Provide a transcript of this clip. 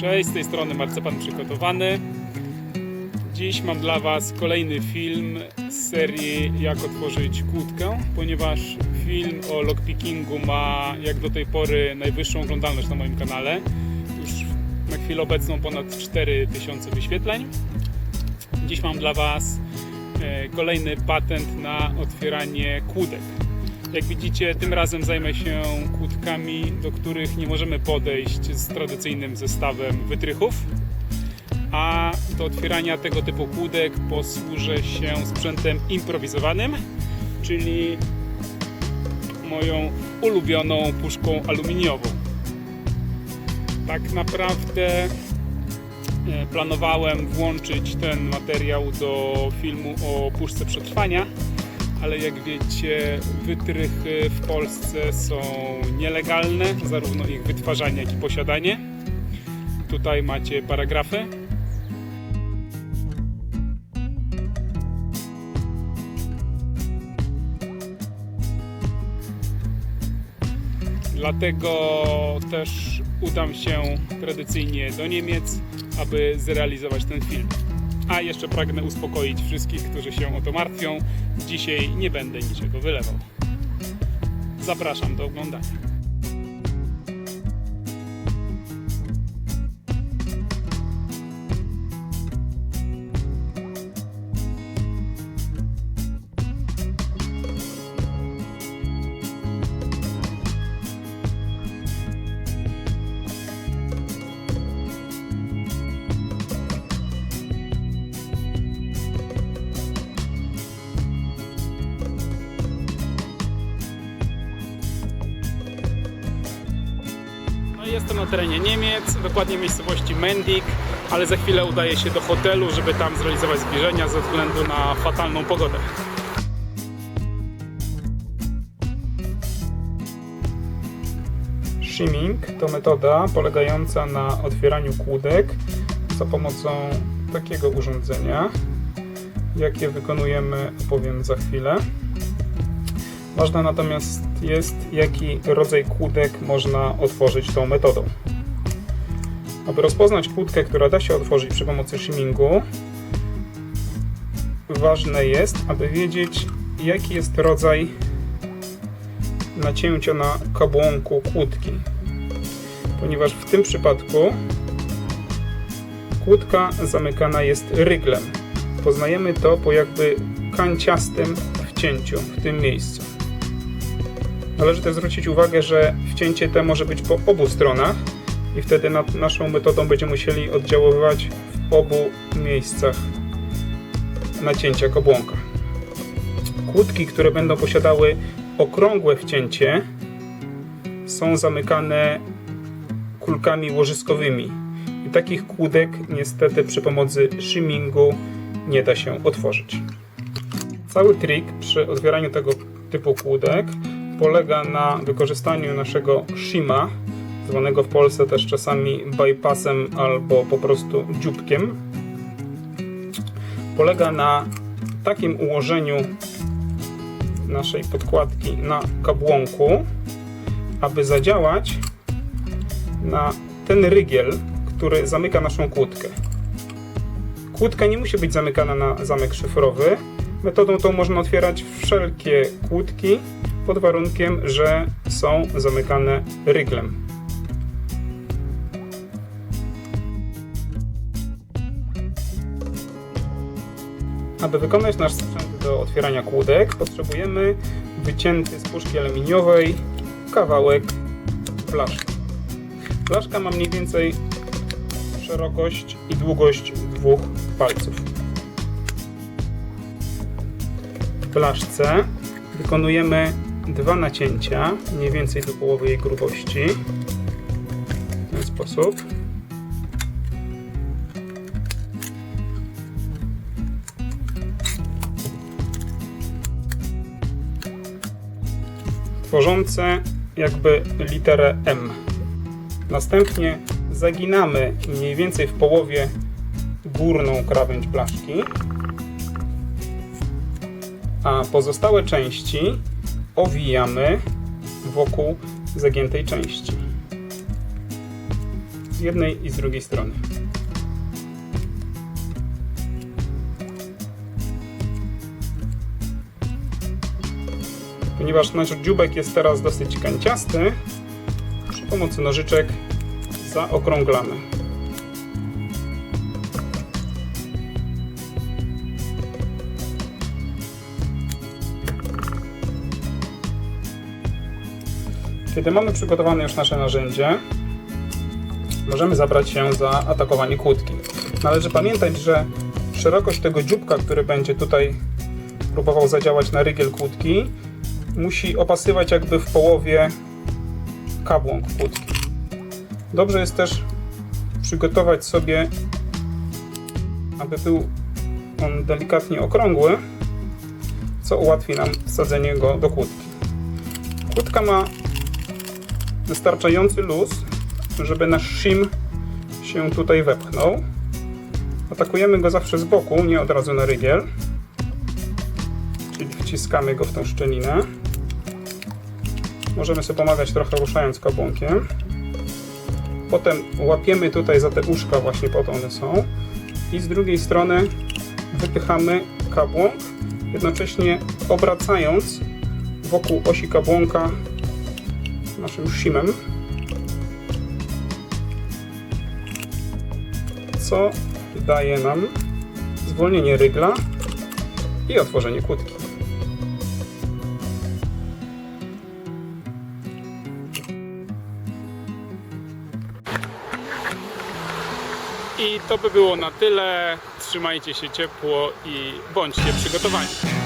Cześć, z tej strony Marcepan Przygotowany. Dziś mam dla Was kolejny film z serii Jak otworzyć kłódkę, ponieważ film o lockpickingu ma jak do tej pory najwyższą oglądalność na moim kanale. Już na chwilę obecną ponad 4000 wyświetleń. Dziś mam dla Was e, kolejny patent na otwieranie kłódek. Jak widzicie, tym razem zajmę się kłódkami, do których nie możemy podejść z tradycyjnym zestawem wytrychów. A do otwierania tego typu kłódek posłużę się sprzętem improwizowanym, czyli moją ulubioną puszką aluminiową. Tak naprawdę e, planowałem włączyć ten materiał do filmu o puszce przetrwania, ale jak wiecie, wytrychy w Polsce są nielegalne, zarówno ich wytwarzanie, jak i posiadanie. Tutaj macie paragrafy. Dlatego też udam się tradycyjnie do Niemiec, aby zrealizować ten film. A jeszcze pragnę uspokoić wszystkich, którzy się o to martwią. Dzisiaj nie będę niczego wylewał. Zapraszam do oglądania. Jestem na terenie Niemiec, dokładnie miejscowości Mendig, ale za chwilę udaję się do hotelu, żeby tam zrealizować zbliżenia ze względu na fatalną pogodę. Shimming to metoda polegająca na otwieraniu kłódek za pomocą takiego urządzenia. Jakie wykonujemy, opowiem za chwilę. Ważne natomiast jest, jaki rodzaj kłódek można otworzyć tą metodą. Aby rozpoznać kłódkę, która da się otworzyć przy pomocy shimmingu, ważne jest, aby wiedzieć, jaki jest rodzaj nacięcia na kabłonku kłódki. Ponieważ w tym przypadku kłódka zamykana jest ryglem. Poznajemy to po jakby kanciastym wcięciu w tym miejscu. Należy też zwrócić uwagę, że wcięcie te może być po obu stronach i wtedy nad naszą metodą będziemy musieli oddziaływać w obu miejscach nacięcia kabłonka. Kłódki, które będą posiadały okrągłe wcięcie są zamykane kulkami łożyskowymi i takich kłódek niestety przy pomocy shimmingu nie da się otworzyć. Cały trik przy otwieraniu tego typu kłódek polega na wykorzystaniu naszego shima, zwanego w Polsce też czasami bypassem albo po prostu dzióbkiem. Polega na takim ułożeniu naszej podkładki na kabłonku, aby zadziałać na ten rygiel, który zamyka naszą kłódkę. Kłódka nie musi być zamykana na zamek szyfrowy. Metodą tą można otwierać wszelkie kłódki pod warunkiem, że są zamykane ryglem. Aby wykonać nasz sprzęt do otwierania kłódek, potrzebujemy wycięty z puszki aluminiowej kawałek blaszki. Blaszka ma mniej więcej szerokość i długość dwóch palców. W blaszce wykonujemy dwa nacięcia, mniej więcej do połowy jej grubości. W ten sposób. Tworzące jakby literę M. Następnie zaginamy mniej więcej w połowie górną krawędź blaszki, a pozostałe części owijamy wokół zagiętej części. z jednej i z drugiej strony. Ponieważ nasz dziubek jest teraz dosyć kanciasty, przy pomocy nożyczek zaokrąglamy. Kiedy mamy przygotowane już nasze narzędzie, możemy zabrać się za atakowanie kłódki. Należy pamiętać, że szerokość tego dzióbka, który będzie tutaj próbował zadziałać na rygiel kłódki, musi opasywać jakby w połowie kabłąk kłódki. Dobrze jest też przygotować sobie, aby był on delikatnie okrągły, co ułatwi nam wsadzenie go do kłódki. Kłódka ma wystarczający luz, żeby nasz shim się tutaj wepchnął. Atakujemy go zawsze z boku, nie od razu na rygiel. Czyli wciskamy go w tą szczelinę. Możemy sobie pomagać trochę ruszając kabłonkiem. Potem łapiemy tutaj za te uszka, właśnie po to one są. I z drugiej strony wypychamy kabłąk, jednocześnie obracając wokół osi kabłonka naszym shimem. Co daje nam zwolnienie rygla i otworzenie kłódki. I to by było na tyle. Trzymajcie się ciepło i bądźcie przygotowani.